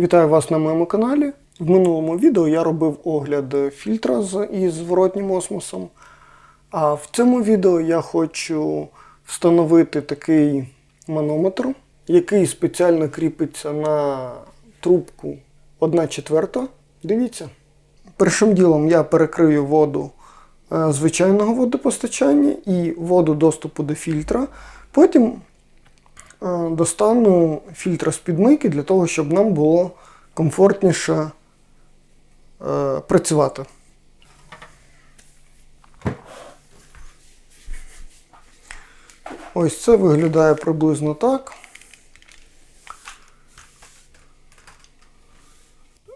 Вітаю вас на моєму каналі. В минулому відео я робив огляд фільтра з із зворотнім осмосом. А в цьому відео я хочу встановити такий манометр, який спеціально кріпиться на трубку 1 четверта. Дивіться. Першим ділом я перекрию воду е, звичайного водопостачання і воду доступу до фільтра. Потім достану фільтр з підмийки для того, щоб нам було комфортніше е, працювати. Ось це виглядає приблизно так.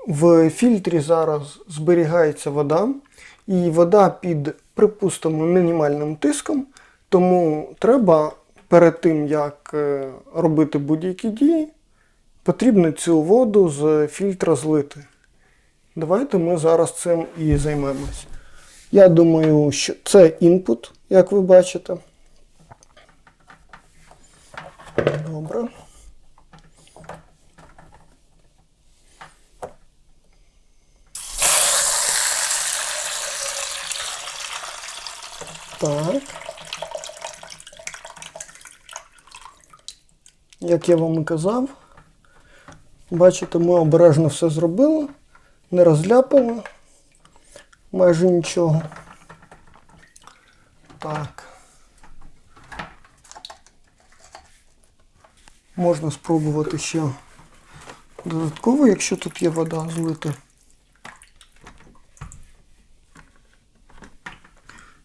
В фільтрі зараз зберігається вода, і вода під, припустимо, мінімальним тиском, тому треба перед тим, як е, робити будь-які дії, потрібно цю воду з фільтра злити. Давайте ми зараз цим і займемось. Я думаю, що це інпут, як ви бачите. Добре. Так. Як я вам і казав, бачите, ми обережно все зробили, не розляпали майже нічого. Так. Можна спробувати ще додатково, якщо тут є вода злити.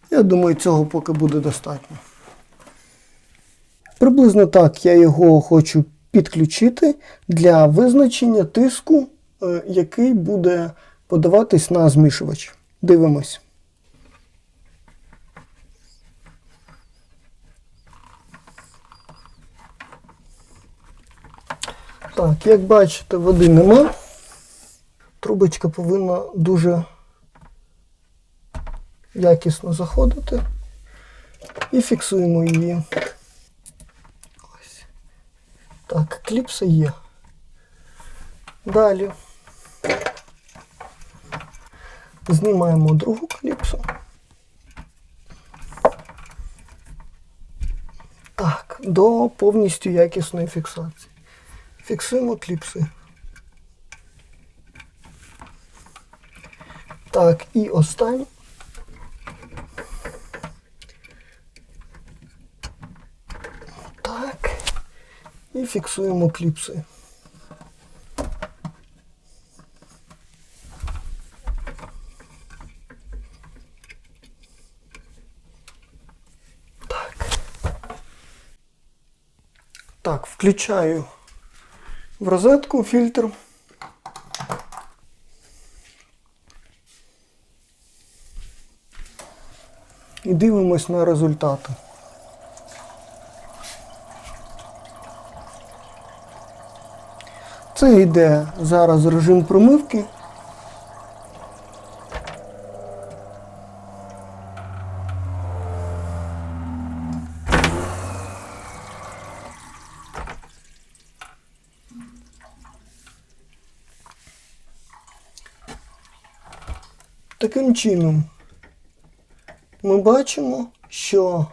Я думаю, цього поки буде достатньо. Приблизно так я його хочу підключити для визначення тиску, е, який буде подаватись на змішувач. Дивимось. Так, як бачите, води нема. Трубочка повинна дуже якісно заходити. І фіксуємо її. Ось. Так, кліпса є. Далі. Знімаємо другу кліпсу. Так, до повністю якісної фіксації. Фіксуємо кліпси. Так, і останнє. Так. І фіксуємо кліпси. Так. Так, включаю в розетку фільтр. І дивимось на результати. Це йде зараз режим промивки. Таким чином ми бачимо, що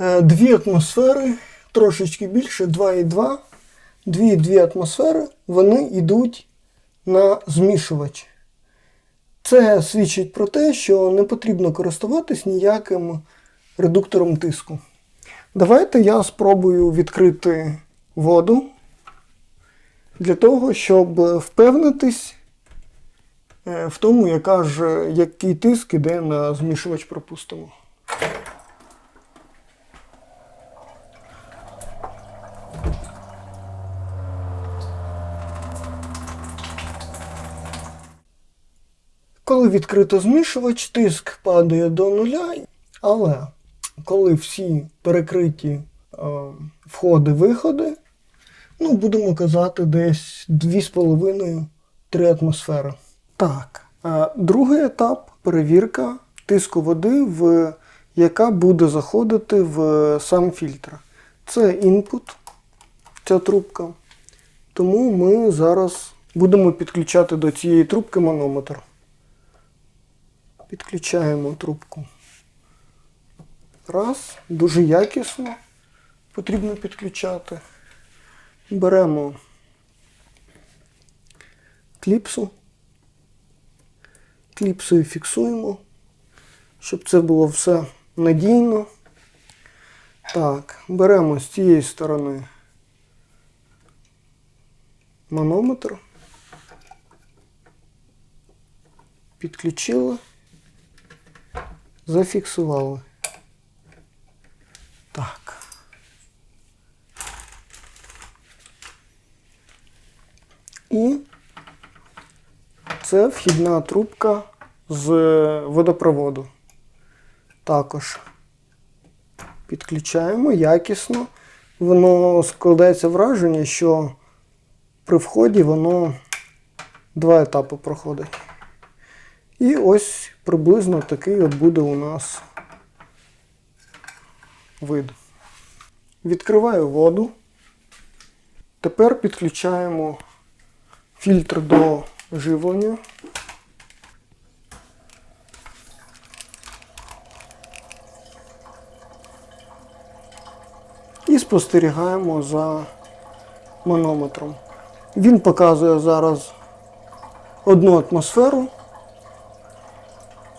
е, дві атмосфери, трошечки більше, 2,2, дві-дві атмосфери, вони йдуть на змішувач. Це свідчить про те, що не потрібно користуватись ніяким редуктором тиску. Давайте я спробую відкрити воду для того, щоб впевнитись е, в тому, яка ж, який тиск іде на змішувач, пропустимо. Коли відкрито змішувач, тиск падає до нуля, але коли всі перекриті е, входи-виходи, ну, будемо казати, десь 2,5-3 атмосфери. Так, е, другий етап перевірка тиску води, в, яка буде заходити в сам фільтр. Це інпут, ця трубка. Тому ми зараз будемо підключати до цієї трубки манометр. Підключаємо трубку. Раз, дуже якісно потрібно підключати. Беремо кліпсу. Кліпсою фіксуємо, щоб це було все надійно. Так, беремо з цієї сторони манометр. Підключили, зафіксували. Так. І це вхідна трубка з водопроводу. Також підключаємо якісно. Воно складається враження, що при вході воно два етапи проходить. І ось приблизно такий от буде у нас вид. Відкриваю воду. Тепер підключаємо фільтр до живлення. І спостерігаємо за манометром. Він показує зараз одну атмосферу.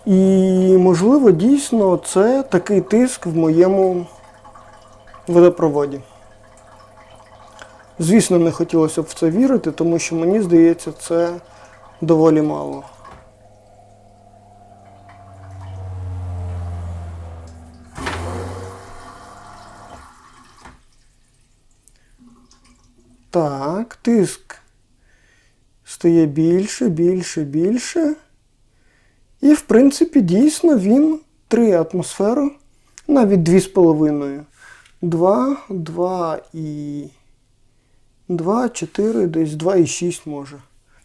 І, можливо, дійсно це такий тиск в моєму водопроводі. Звісно, не хотілося б в це вірити, тому що мені здається, це доволі мало. Так, тиск стає більше, більше, більше. І, в принципі, дійсно він 3 атмосфери, навіть 2,5. 2, 2 і 2, 4, десь 2,6 може.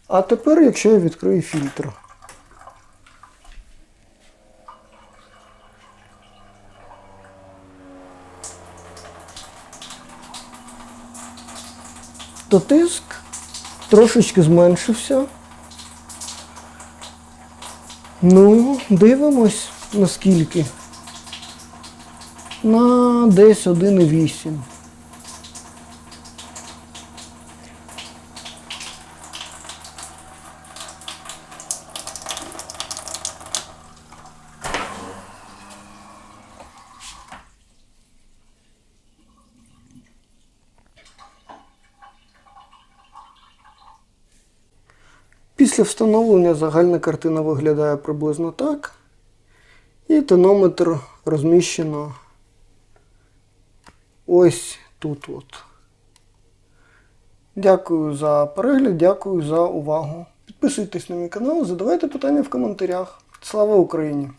А тепер, якщо я відкрию фільтр. То тиск трошечки зменшився. Ну, дивимось наскільки. На десь 1,8. Після встановлення загальна картина виглядає приблизно так. І тонометр розміщено ось тут. от. Дякую за перегляд, дякую за увагу. Підписуйтесь на мій канал, задавайте питання в коментарях. Слава Україні!